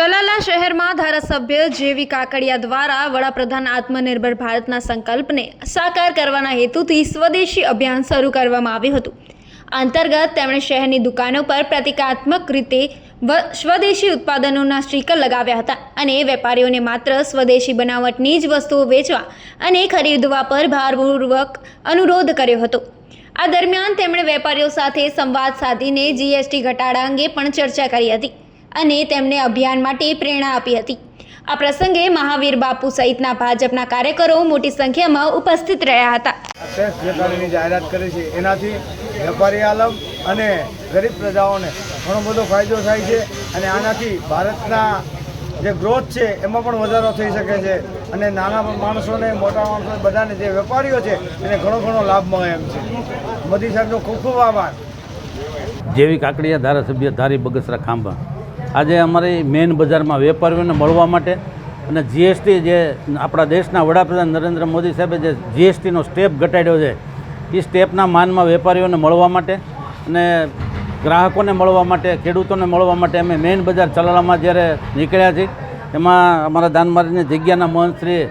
ચલાલા શહેરમાં ધારાસભ્ય જેવી કાકડિયા દ્વારા વડાપ્રધાન આત્મનિર્ભર ભારતના સંકલ્પને સાકાર કરવાના હેતુથી સ્વદેશી અભિયાન શરૂ કરવામાં આવ્યું હતું. અંતર્ગત તેમણે શહેરની દુકાનો પર પ્રતિકાત્મક રીતે સ્વદેશી ઉત્પાદનોના સ્ટીકર લગાવ્યા હતા અને વેપારીઓને માત્ર સ્વદેશી બનાવટની જ વસ્તુઓ વેચવા અને ખરીદવા પર ભારપૂર્વક અનુરોધ કર્યો હતો. આ દરમિયાન તેમણે વેપારીઓ સાથે સંવાદ સાધીને જીએસટી ઘટાડા અંગે પણ ચર્ચા કરી હતી. અને તેમને અભિયાન માટે પ્રેરણા આપી હતી. આ પ્રસંગે મહાવીર બાપુ સહિતના ભાજપના કાર્યકરો મોટી સંખ્યામાં ઉપસ્થિત રહ્યા હતા. જાહેરાત કરી છે એનાથી વેપારી આલમ અને ગરીબ પ્રજાઓને ઘણો બધો ફાયદો થાય છે અને આનાથી ભારતના જે ગ્રોથ છે એમાં પણ વધારો થઈ શકે છે. અને નાના માણસોને મોટા માણસો બધાને જે વેપારીઓ છે એને ઘણો ઘણો લાભ મળે એમ છે. મોદી સાહેબનો ખૂબ ખૂબ આભાર. જેવી કાકડીયા ધારાસભ્ય ધારી બગસરા ખાંભા. આજે અમારી મેઇન બજારમાં વેપારીઓને મળવા માટે અને જીએસટી જે આપણા દેશના વડાપ્રધાન નરેન્દ્ર મોદી સાહેબે જે જીએસટીનો સ્ટેપ ઘટાડ્યો છે એ સ્ટેપના માનમાં વેપારીઓને મળવા માટે અને ગ્રાહકોને મળવા માટે, ખેડૂતોને મળવા માટે અમે મેઇન બજાર ચલાલામાં જ્યારે નીકળ્યા છીએ, એમાં અમારા દાનમારીની જગ્યાના મહંતશ્રી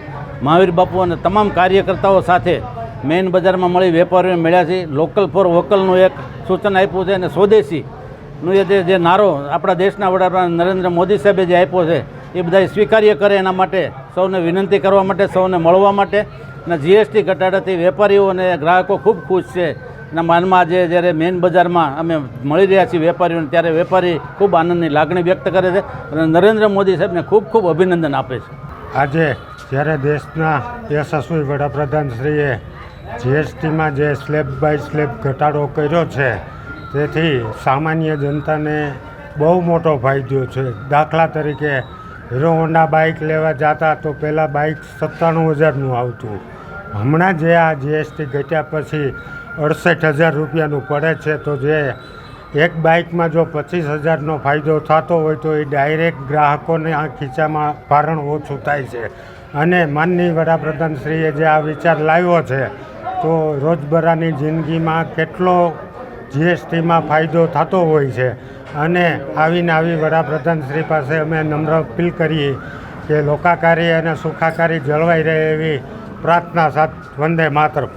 મહાવીર બાપુ અને તમામ કાર્યકર્તાઓ સાથે મેઇન બજારમાં મળી વેપારીઓને મળ્યા છે લોકલ ફોર વોકલનું એક સૂચન આપ્યું છે અને સ્વદેશીનું એ જે જે નારો આપણા દેશના વડાપ્રધાન નરેન્દ્ર મોદી સાહેબે જે આપ્યો છે, એ બધા સ્વીકાર્ય કરે એના માટે, સૌને વિનંતી કરવા માટે, સૌને મળવા માટે. અને જીએસટી ઘટાડાથી વેપારીઓ અને ગ્રાહકો ખૂબ ખુશ છે. ના માનમાં આજે જ્યારે મેઇન બજારમાં અમે મળી રહ્યા છીએ વેપારીઓને, ત્યારે વેપારી ખૂબ આનંદની લાગણી વ્યક્ત કરે છે અને નરેન્દ્ર મોદી સાહેબને ખૂબ ખૂબ અભિનંદન આપે છે. આજે જ્યારે દેશના યશસ્વી વડાપ્રધાનશ્રીએ જીએસટીમાં જે સ્લેબ બાય સ્લેબ ઘટાડો કર્યો છે તેથી સામાન્ય જનતાને બહુ મોટો ફાયદો છે. દાખલા તરીકે, હીરો હોન્ડા બાઇક લેવા જતા તો પહેલાં બાઇક સત્તાણું હજારનું આવતું. હમણાં જે આ જીએસટી ઘટ્યા પછી અડસઠ હજાર રૂપિયાનું પડે છે તો જે એક બાઇકમાં જો પચીસ હજારનો ફાયદો થતો હોય તો એ ડાયરેક્ટ ગ્રાહકોને આ ખીચામાં ભારણ ઓછું થાય છે. અને માનની વડાપ્રધાનશ્રીએ જે આ વિચાર લાવ્યો છે, તો રોજબરાની જિંદગીમાં કેટલો જીએસટીમાં ફાયદો થતો હોય છે. અને આવીને આવી વડાપ્રધાનશ્રી પાસે અમે નમ્ર અપીલ કરીએ કે લોકાકારી અને સુખાકારી જળવાઈ રહે એવી પ્રાર્થના સાથ વંદે માતરમ.